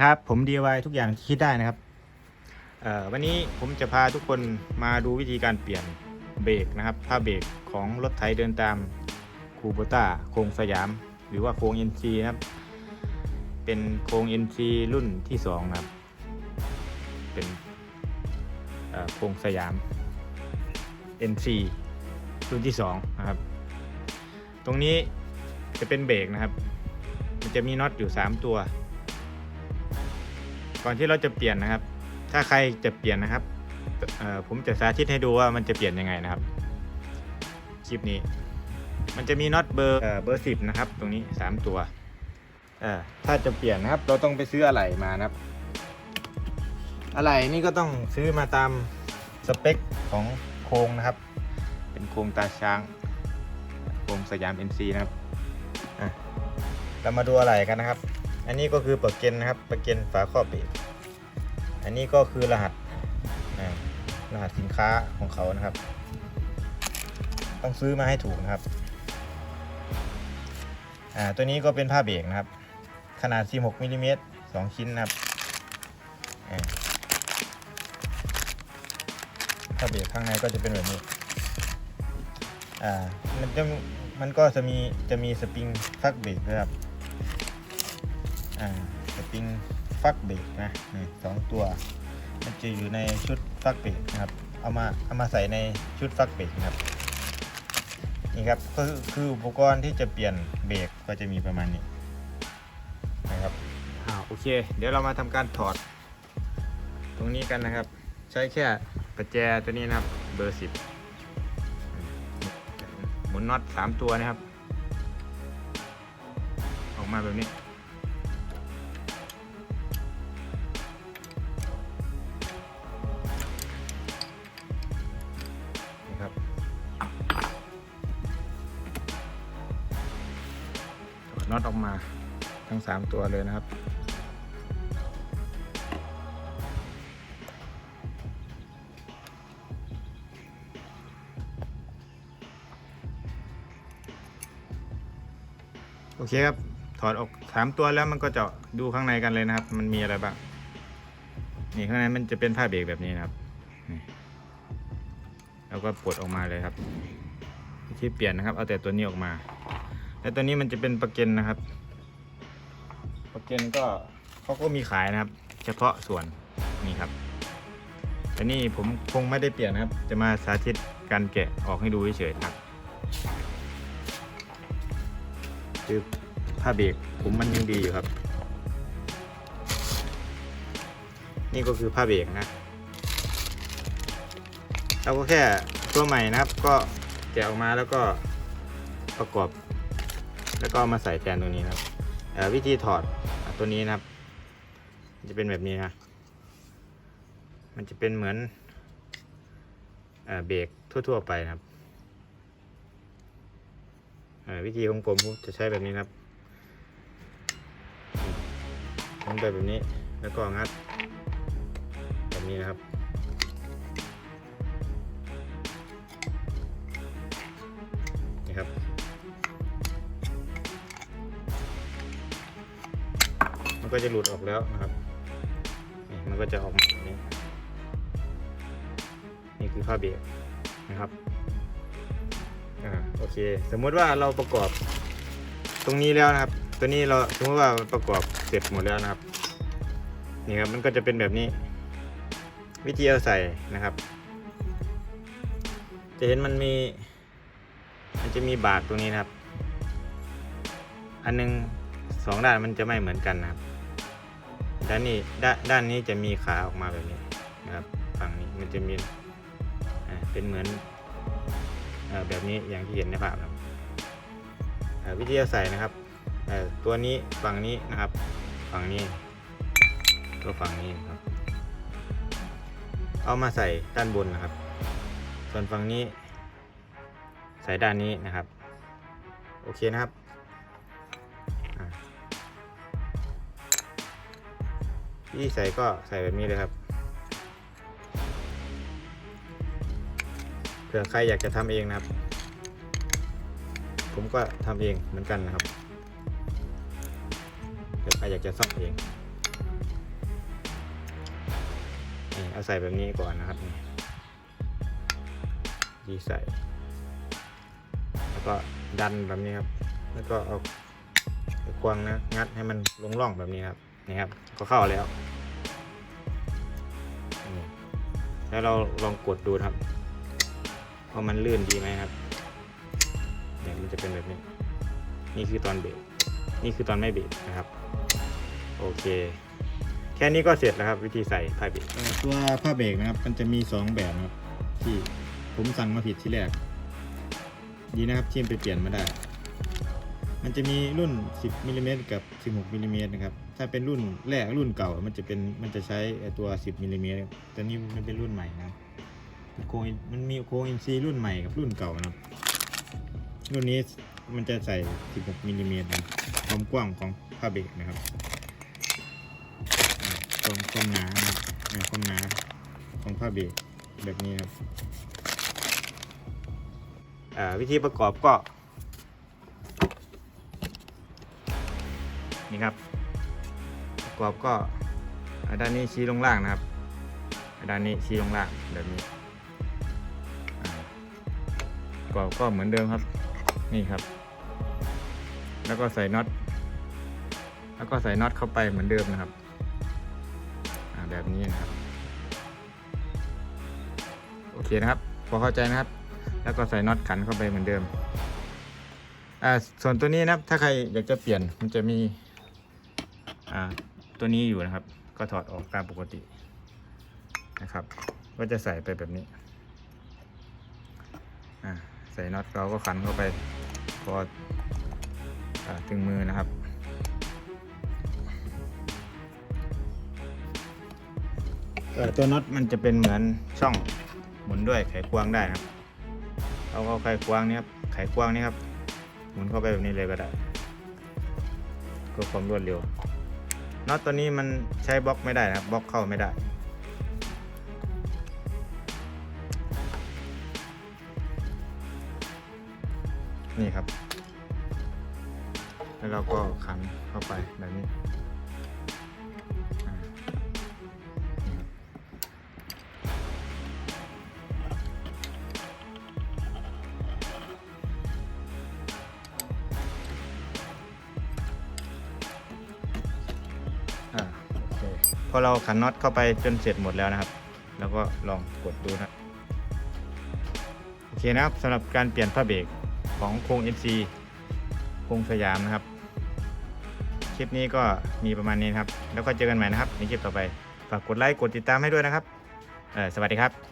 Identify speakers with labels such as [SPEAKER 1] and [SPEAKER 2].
[SPEAKER 1] ครับผม DIY ทุกอย่างที่คิดได้นะครับวันนี้ผมจะพาทุกคนมาดูวิธีการเปลี่ยนเบรกนะครับผ้าเบรกของรถไถเดินตามคูโบต้าโครงสยาม หรือว่าโครง NC นะครับ เป็นโครง NC รุ่นที่2นะครับ เป็นโครงสยาม NC รุ่นที่2นะครับ ตรงนี้จะเป็นเบรกนะครับ มันจะมีน็อตอยู่ 3 ตัว ก่อนที่เราจะเปลี่ยนนะครับ ถ้าใครจะเปลี่ยนนะครับผมจะสาธิตให้ดูว่ามันจะเปลี่ยนยังไงนะครับ คลิปนี้ มันจะมีน็อตเบอร์เบอร์สิบนะครับ ตรงนี้3ตัวถ้าจะเปลี่ยนนะครับ เราต้องไปซื้ออะไหล่มานะครับ อะไหล่นี่ก็ต้องซื้อมาตามสเปคของโครงนะครับ เป็นโครงตาช้างโครงสยาม NC นะครับเรามาดูอะไหล่กันนะครับ อันนี้ก็คือปลักเกนนะครับปลักเกนฝาครอบเบรกอันนี้ก็คือรหัสรหัสสินค้าของเขานะครับ ต้องซื้อมาให้ถูกนะครับอ่าตัวนี้ก็เป็นผ้าเบรกนะครับ ขนาด 16มิลลิเมตร2ชิ้นนะครับผ้าเบรกข้างในก็จะเป็นแบบนี้อ่ามันจะมันก็จะมีจะมีสปริงฟักเบรกด้วยครับ อ่าสปริงฟักเบรกนะนี่สองตัว มันจะอยู่ในชุดฟักเบรกนะครับ เอามาเอามาใส่ในชุดฟักเบรกนะครับนี่ครับก็คือคืออุปกรณ์ที่จะเปลี่ยนเบรกก็จะมีประมาณนี้นะครับอ่าโอเค เดี๋ยวเรามาทำการถอด ตรงนี้กันนะครับ ใช้แค่ประแจตัวนี้นะครับ เบอร์สิบหมุนน็อตสามตัวนะครับ ออกมาแบบนี้ น็อตออกมาทั้ง 3 ตัวเลยนะครับ โอเคครับ ถอดออก 3 ตัวแล้วมันก็จะดูข้างในกันเลยนะครับ มันมีอะไรบ้าง นี่ข้างในมันจะเป็นผ้าเบรกแบบนี้นะครับแล้วก็ปลดออกมาเลยครับที่เปลี่ยนนะครับ เอาแต่ตัวนี้ออกมา และตัวนี้มันจะเป็นประเก็นนะครับประเก็นก็เขาก็มีขายนะครับ เฉพาะส่วนนี่ครับแต่นี่ผมคงไม่ได้เปลี่ยนนะครับ จะมาสาธิตการแกะออกให้ดูเฉยๆครับคือผ้าเบรกผมมันยังดีอยู่ครับ นี่ก็คือผ้าเบรกนะเราก็แค่ตัวใหม่นะครับ ก็แกะออกมาแล้วก็ประกอบ แล้วก็มาใส่แทนตรงนี้นะครับวิธีถอดตัวนี้นะครับ จะเป็นแบบนี้นะมันจะเป็นเหมือนเอเบรกทั่ว ๆ ไปนะครับวิธีของผมจะใช้แบบนี้นะครับงไปแบบนี้แล้วก็งัด แบบนี้นะครับ นี่ครับ มันก็จะหลุดออกแล้วนะครับนี่มันก็จะออกมาแบบนี้ นี่คือผ้าเบรกนะครับอ่าโอเค สมมุติว่าเราประกอบตรงนี้แล้วนะครับ ตัวนี้เราสมมติว่าประกอบเสร็จหมดแล้วนะครับนี่ครับมันก็จะเป็นแบบนี้ วิธีเอาใส่นะครับ จะเห็นมันมีมันจะมีบากตรงนี้นะครับ อันหนึงสองด้านมันจะไม่เหมือนกันนะครับ ด้านนี้ด้านด้านนี้จะมีขาออกมาแบบนี้นะครับฝั่งนี้มันจะมีเป็นเหมือนอแบบนี้อย่างที่เห็นในภาพนะครับวิธีเอาใส่นะครับตัวนี้ฝั่งนี้นะครับ ฝั่งนี้ตัวฝั่งนี้นครับ เอามาใส่ด้านบนนะครับ ส่วนฝั่งนี้ ใส่ด้านนี้นะครับ โอเคนะครับ วิธีใส่ก็ใส่แบบนี้เลยครับเผื่อใครอยากจะทำเองนะครับ ผมก็ทำเองเหมือนกันนะครับเผื่อใครอยากจะซ่อมเองเอาใส่แบบนี้ก่อนนะครับนี่ใส่ แล้วก็ดันแบบนี้ครับ แล้วก็เอาควงนะงัดให้มันลงร่องแบบนี้ครับนี่ครับ ก็เข้าแล้ว แล้วเราลองกดดูครับว่ามันลื่นดีไหมครับเนี่ยมันจะเป็นแบบนี้ นี่คือตอนเบรกนี่คือตอนไม่เบรกนะครับ โอเค แค่นี้ก็เสร็จแล้วครับ วิธีใส่ผ้าเบรกตัวผ้าเบรกนะครับ มันจะมี 2 แบบนะครับ ที่ผมสั่งมาผิดที่แรก ดีนะครับที่ไปเปลี่ยนมาได้ มันจะมีรุ่น 10มิลลิเมตรกับ 16มิลลิเมตรนะครับ ถ้าเป็นรุ่นแรกรุ่นเก่า มันจะเป็นมันจะใช้ตัว 10มิลลิเมตรแต่นี่มันเป็นรุ่นใหม่นะครับมันโคอินมันมีโคอินซีรุ่นใหม่กับรุ่นเก่านะครับรุ่นนี้มันจะใส่ 16มิลลิเมตรนะความกว้างของผ้าเบรกนะครับความความหนานะความหนาของผ้าเบรกแบบนี้ครับอ่าวิธีประกอบก็ นี่ครับ ประกอบก็ด้านนี้ชี้ลงล่างนะครับ ด้านนี้ชี้ลงล่างแบบนี้อ่าประกอบก็เหมือนเดิมครับ นี่ครับ แล้วก็ใส่น็อต แล้วก็ใส่น็อตเข้าไปเหมือนเดิมนะครับแบบนี้นะครับ โอเคนะครับ พอเข้าใจนะครับ แล้วก็ใส่น็อตขันเข้าไปเหมือนเดิมอ่าส่วนตัวนี้นะครับ ถ้าใครอยากจะเปลี่ยนมันจะมีอ่า ตัวนี้อยู่นะครับ ก็ถอดออกตามปกตินะครับ ก็จะใส่ไปแบบนี้ใส่น็อตเราก็ขันเข้าไปพอถึงมือนะครับ ตัวน็อตมันจะเป็นเหมือนช่องหมุนด้วยไขควงได้นะครับเอาเอาไขควงนี้ครับไขควงนี้ครับหมุนเข้าไปแบบนี้เลยก็ได้เพื่อความรวดเร็ว น็อตตัวนี้มันใช้บล็อกไม่ได้นะครับบล็อกเข้าไม่ได้ นี่ครับ แล้วเราก็ขันเข้าไปแบบนี้ อเราขันน็อตเข้าไปจนเสร็จหมดแล้วนะครับ แล้วก็ลองกดดูนะโอเคนะครับสำหรับการเปลี่ยนผ้าเบรกของโครง MC โครงสยามนะครับ คลิปนี้ก็มีประมาณนี้นครับ แล้วก็เจอกันใหม่นะครับในคลิปต่อไปฝากกดไลค์กดติดตามให้ด้วยนะครับสวัสดีครับ